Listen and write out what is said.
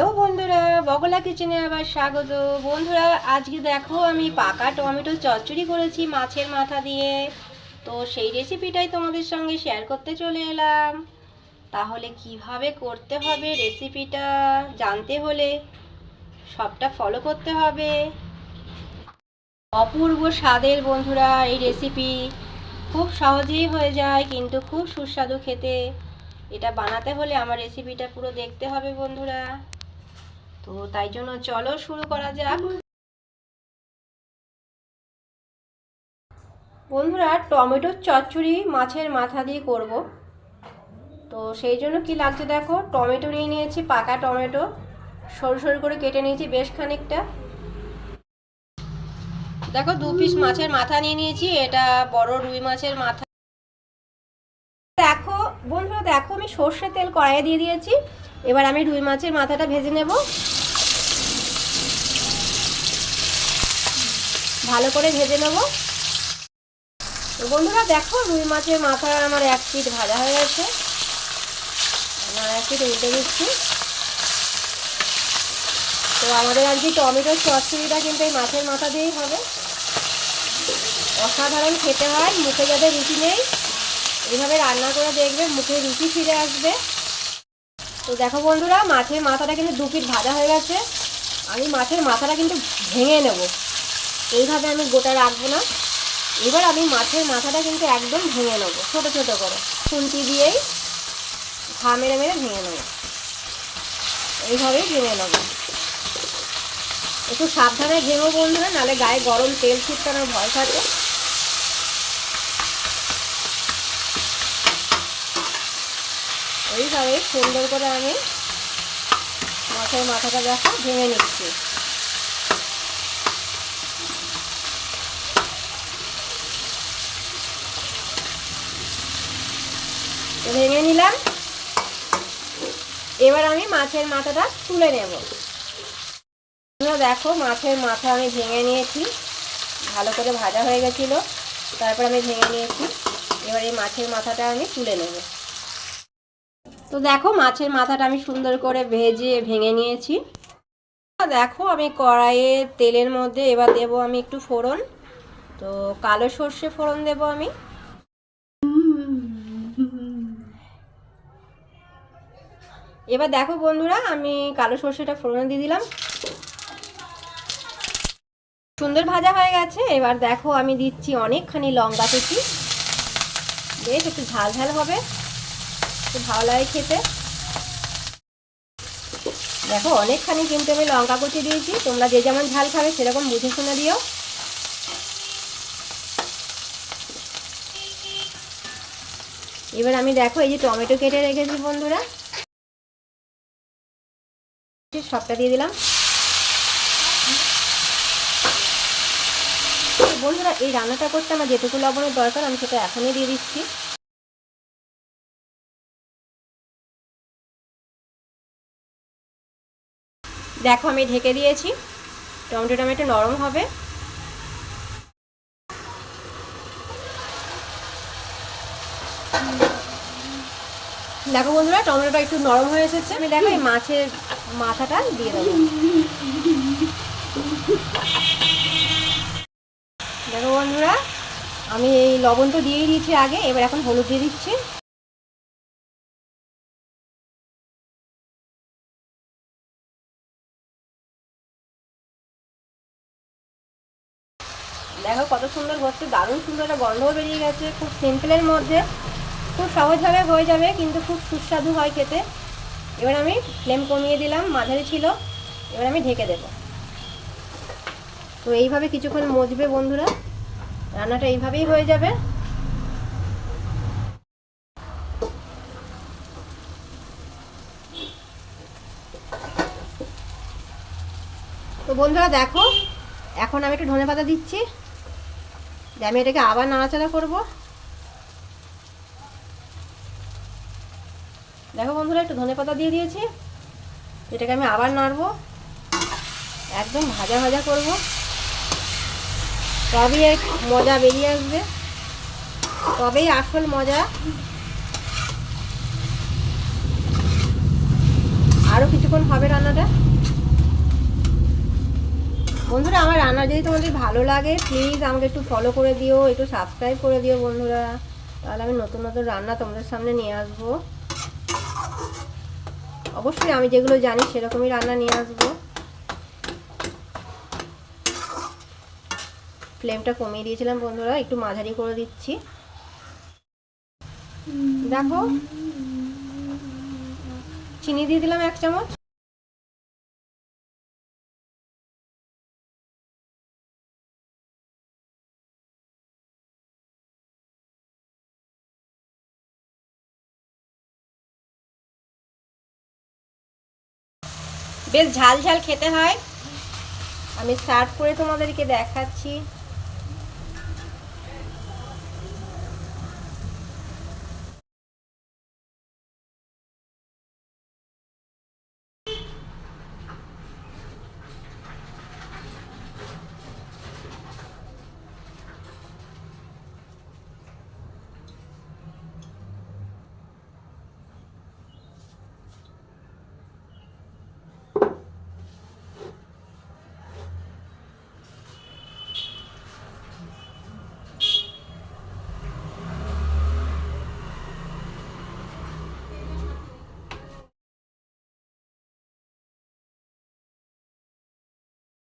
Hello বন্ধুরা, বগলা কিচেনে আবার স্বাগত। বন্ধুরা, আজকে দেখো আমি পাকা টমেটো চচ্চড়ি করেছি মাছের মাথা দিয়ে। তো সেই রেসিপিটাই তোমাদের সঙ্গে শেয়ার করতে চলে এলাম। তাহলে কীভাবে করতে হবে রেসিপিটা জানতে হলে সবটা ফলো করতে হবে। অপূর্ব স্বাদের বন্ধুরা, এই রেসিপি খুব সহজেই হয়ে যায়, কিন্তু খুব সুস্বাদু খেতে। এটা বানাতে হলে আমার রেসিপিটা পুরো দেখতে হবে বন্ধুরা। তো তাই জন্য চলো শুরু করা যাক। বন্ধুরা, টমেটোর চচ্চড়ি মাছের মাথা দিয়ে করব। তো সেই জন্য কি লাগছে দেখো, টমেটো নিয়ে নিয়েছি, পাকা টমেটো। সরু সরু করে কেটে নিয়েছি বেশ খানিকটা। দেখো, দু পিস মাছের মাথা নিয়ে নিয়েছি, এটা বড় রুই মাছের মাথা। বন্ধুরা দেখো আমি সর্ষের তেল কড়াইয়ে দিয়ে দিয়েছি। এবার আমি রুই মাছের মাথাটা ভেজে নেব। ভালো করে ভেজে নেব। বন্ধুরা, দেখো রুই মাছের মাথা আমার এক পিঠ ভাজা হয়ে গেছে। আমার এক পিট উল্টে দিচ্ছি। তো আমাদের আজকে টমেটোর চচ্চড়িটা কিন্তু এই মাছের মাথা দিয়েই হবে। অসাধারণ খেতে হয়, মুখে যাদের রুটি নেই। এইভাবে রান্না করে দেখবে, মুখে রুচি ফিরে আসবে। তো দেখো বন্ধুরা, মাছের মাথাটা কিন্তু দু পিট ভাজা হয়ে গেছে। আমি মাছের মাথাটা কিন্তু ভেঙে নেব। এইভাবে আমি গোটা রাখব না। এবার আমি মাছের মাথাটা কিন্তু একদম ভেঙে নেব, ছোট ছোট করে। খুন্তি দিয়েই ঘা মেরে মেরে ভেঙে নেব। এইভাবেই ভেঙে নেব। একটু সাবধানে ভেঙো বন্ধুরা নাহলে গায়ে গরম তেল ছিটকানোর ভয় থাকে। এইভাবে সুন্দর করে আমি মাছের মাথাটা দেখো ভেঙে নিচ্ছি। ভেঙে নিলাম। এবার আমি মাছের মাথাটা তুলে নেব। দেখো মাছের মাথা আমি ভেঙে নিয়েছি। ভালো করে ভাজা হয়ে গেছিল। তারপর আমি ভেঙে নিয়েছি। এবার এই মাছের মাথাটা আমি তুলে নেব। তো দেখো মাছের মাথাটা আমি সুন্দর করে ভেজে, ভেঙে নিয়েছি। দেখো আমি কড়াইয়ে তেলের মধ্যে এবার দেব আমি একটু ফোড়ন। তো কালো সর্ষে ফোড়ন দেব আমি। এবার দেখো বন্ধুরা, আমি কালো সর্ষেটা ফোড়ন দিয়ে দিলাম। সুন্দর ভাজা হয়ে গেছে। এবার দেখো আমি দিচ্ছি অনেকখানি লঙ্কা কুচি। বেশ, একটু ঝাল ঝাল হবে। খুব ভালো লাগে খেতে। দেখো, অনেকখানি কিন্তু আমি লঙ্কা কুচি দিয়েছি। তোমরা যে যেমন ঝাল খাবে সেরকম বুঝে শুনে দিও। এবার আমি দেখো, এই যে টমেটো কেটে রেখেছি বন্ধুরা। সবটা দিয়ে দিলাম। বন্ধুরা, এই রান্নাটা করতে আমার যেটুকু লবণের দরকার, আমি সেটা এখনই দিয়ে দিচ্ছি। দেখো আমি ঢেকে দিয়েছি। টমেটো একটু নরম হবে। দেখো বন্ধুরা, টমেটোটা একটু নরম হয়ে এসেছে। আমি দেখো এই মাছের মাথাটা দিয়ে দেবো। দেখো বন্ধুরা, আমি এই লবণ তো দিয়েই দিয়েছি আগে, এবার এখন হলুদ দিয়ে দিচ্ছি। দেখো কত সুন্দর হচ্ছে দারুণ সুন্দর একটা গন্ধও বেরিয়ে গেছে, খুব সিম্পলের মধ্যে, খুব সহজভাবে হয়ে যাবে, কিন্তু খুব সুস্বাদু হয় খেতে। এবার আমি ফ্লেম কমিয়ে দিলাম, মাঝারি ছিল, এবার আমি ঢেকে দেব। তো এইভাবে কিছুক্ষণ মজবে বন্ধুরা, রান্নাটা এইভাবেই হয়ে যাবে। তো বন্ধুরা দেখো, এখন আমি একটু ধনে পাতা দিচ্ছি। যে আমি এটাকে আবার নাড়াচাড়া করব। দেখো বন্ধুরা, একটু ধনে পাতা দিয়ে দিয়েছি। এটাকে আমি আবার নাড়বো। একদম ভাজা ভাজা করব। তবেই এক মজা বেরিয়ে আসবে। তবেই আসল মজা। আরও কিছুক্ষণ হবে রান্নাটা। বন্ধুরা, আমার রান্না যদি তোমাদের ভালো লাগে প্লিজ আমাকে একটু ফলো করে দিও, একটু সাবস্ক্রাইব করে দিও বন্ধুরা। তাহলে আমি নতুন নতুন রান্না তোমাদের সামনে নিয়ে আসব। অবশ্যই আমি যেগুলো জানি সেরকমই রান্না নিয়ে আসব। ফ্লেমটা কমিয়ে দিয়েছিলাম বন্ধুরা, একটু মাঝারি করে দিচ্ছি। দেখো, চিনি দিয়ে দিলাম এক চামচ। বেশ ঝাল ঝাল খেতে হয়। আমি সার্ভ করে তোমাদেরকে দেখাচ্ছি।